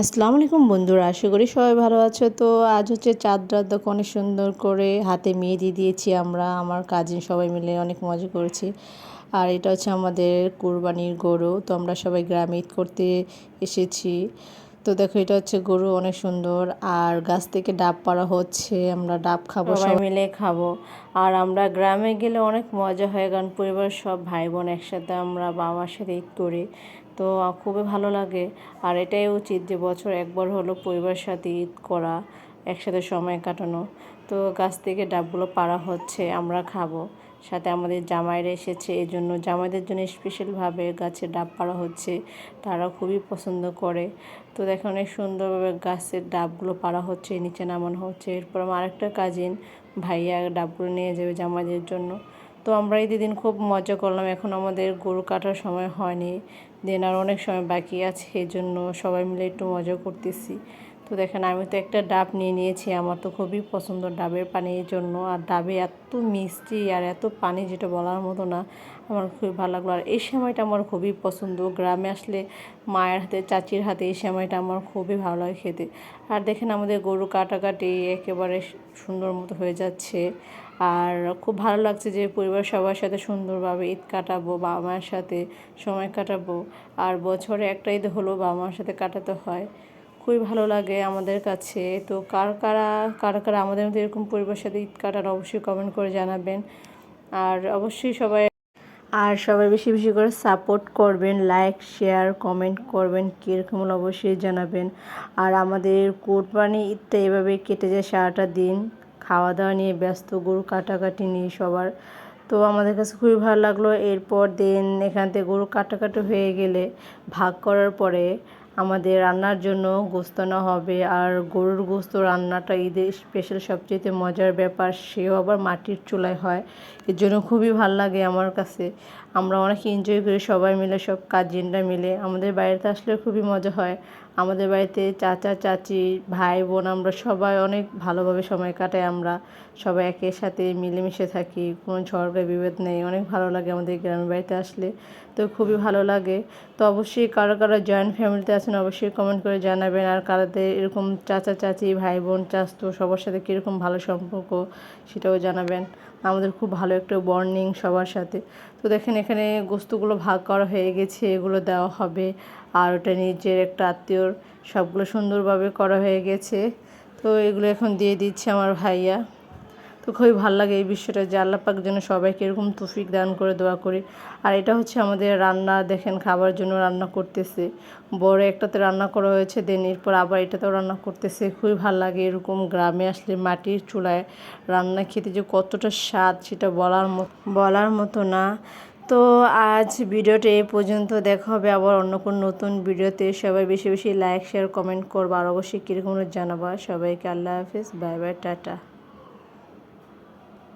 আসসালামু আলাইকুম বন্ধুরা, আশা করি সবাই ভালো আছো। তো আজ হচ্ছে চাঁদ রাত অনেক সুন্দর করে হাতে মেহেদি দিয়েছি আমরা, আমার কাজিন সবাই মিলে অনেক মজা করেছি। আর এটা হচ্ছে আমাদের কুরবানির গরু, তো আমরা সবাই গ্রামে ঈদ করতে এসেছি। তো দেখো এটা হচ্ছে গরু অনেক সুন্দর। আর গাছ থেকে ডাব পাড়া হচ্ছে আমরা ডাব খাব সবাই মিলে খাব। আর আমরা গ্রামে গেলে অনেক মজা হয় কারণ পরিবারের সব ভাই বোন একসাথে আমরা বাবার সাথে ঈদ করি। তো খুবই ভালো লাগে। আর এটাই উচিত যে বছর একবার হলো পরিবারের সাথে ঈদ করা একসাথে সময় কাটানো। তো গাছ থেকে ডাবগুলো পাড়া হচ্ছে আমরা খাব। সাথে আমাদের জামাইরা এসেছে এই জন্য জামাইদের জন্য স্পেশালভাবে গাছের ডাব পাড়া হচ্ছে তারা খুবই পছন্দ করে। তো দেখো অনেক সুন্দরভাবে গাছের ডাবগুলো পাড়া হচ্ছে, নিচে নামানো হচ্ছে। এরপর আমার আরেকটা কাজিন ভাইয়া ডাবগুলো নিয়ে যাবে জামাইদের জন্য। তো আমরা এই দিন খুব মজা করলাম, এখন আমাদের গরু কাটার সময় হয়নি। দেন আর অনেক সময় বাকি আছে এই জন্য সবাই মিলে একটু মজা করতেছি। তো দেখেন, আমি তো একটা ডাব নিয়ে নিয়েছি। আমার তো খুবই পছন্দ ডাবের পানির জন্য। আর ডাবে এত মিষ্টি আর এত পানি যেটা বলার মতো না, আমার খুবই ভালো লাগল। আর এই সময়টা আমার খুবই পছন্দ। গ্রামে আসলে মায়ের হাতে, চাচির হাতে এই সময়টা আমার খুবই ভালো লাগে খেতে। আর দেখেন, আমাদের গরু কাটাকাটি একেবারে সুন্দর মতো হয়ে যাচ্ছে। আর খুব ভালো লাগছে যে পরিবার সবার সাথে সুন্দরভাবে ঈদ কাটাবো বাবা মায়ের সাথে সময় কাটাবো। আর বছরে একটা ঈদ হলো বাবা মার সাথে কাটাতে হয়। খুবই ভালো লাগে আমাদের কাছে। তো কার কারা কারা কারা আমাদের মধ্যে এরকম পরিবারের সাথে ঈদ কাটার অবশ্যই কমেন্ট করে জানাবেন। আর অবশ্যই সবাই, আর সবাই বেশি বেশি করে সাপোর্ট করবেন লাইক শেয়ার কমেন্ট করবেন, কীরকম অবশ্যই জানাবেন। আর আমাদের কোরবানি ঈদটা এভাবে কেটে যায় সারাটা দিন। খাওয়া দাওয়া নিয়ে ব্যস্ত, গরু কাটাকাটি নিয়ে সবার। তো আমাদের কাছে খুবই ভালো লাগল। এরপর দিন এখান থেকে গরু কাটাকাটি হয়ে গেলে ভাগ করার পরে আমাদের রান্নার জন্য গোস্ত আনা হবে। আর গরুর গোস্ত রান্নাটা ঈদের স্পেশাল সবচেয়ে মজার ব্যাপার, সেও আবার মাটির চুলায় হয়। এর জন্য খুবই ভালো লাগে আমার কাছে। আমরা অনেক এনজয় করি সবাই মিলে, সব কাজিনরা মিলে। আমাদের বাড়িতে আসলে খুবই মজা হয়। আমাদের বাড়িতে চাচা, চাচি, ভাই, বোন, আমরা সবাই অনেক ভালোভাবে সময় কাটাই আমরা। সবাই একের সাথে মিলেমিশে থাকি, কোনো ঝড়গা বিভেদ নেই। অনেক ভালো লাগে আমাদের গ্রামের বাড়িতে আসলে। তো খুবই ভালো লাগে। তো অবশ্যই কারও কারও জয়েন্ট ফ্যামিলিতে আছেন অবশ্যই কমেন্ট করে জানাবেন। আর কারাদের এরকম চাচা, চাচি ভাই বোন চাচতো সবার সাথে কীরকম ভালো সম্পর্ক সেটাও জানাবেন। আমাদের খুব ভালো একটা বর্নিং সবার সাথে। তো দেখেন এখানে গোস্তগুলো ভাগ করা হয়ে গেছে, এগুলো দেওয়া হবে। আর ওটা নিজের একটা আত্মীয়র সবগুলো সুন্দরভাবে করা হয়ে গেছে। তো এগুলো এখন দিয়ে দিচ্ছে আমার ভাইয়া। তো খুবই ভালো লাগে এই বিষয়টা যে আল্লাপাক যেন সবাইকে এরকম তফিক দান করে, দোয়া করি। আর এটা হচ্ছে আমাদের রান্না, দেখেন খাবার জন্য রান্না করতেছে। বড় একটাতে রান্না করা হয়েছে, দেন এরপর আবার এটাতেও রান্না করতেছে। খুবই ভালো লাগে এরকম গ্রামে আসলে মাটির চুলায় রান্না খেতে যে কতটা স্বাদ সেটা বলার বলার মতো না। তো আজ ভিডিওটা এই পর্যন্ত, দেখা হবে আবার অন্য কোনো নতুন ভিডিওতে। সবাই বেশি বেশি লাইক শেয়ার কমেন্ট করব। আর অবশ্যই কীরকম জানাবা। সবাইকে আল্লাহ হাফিজ। Bye bye, tata.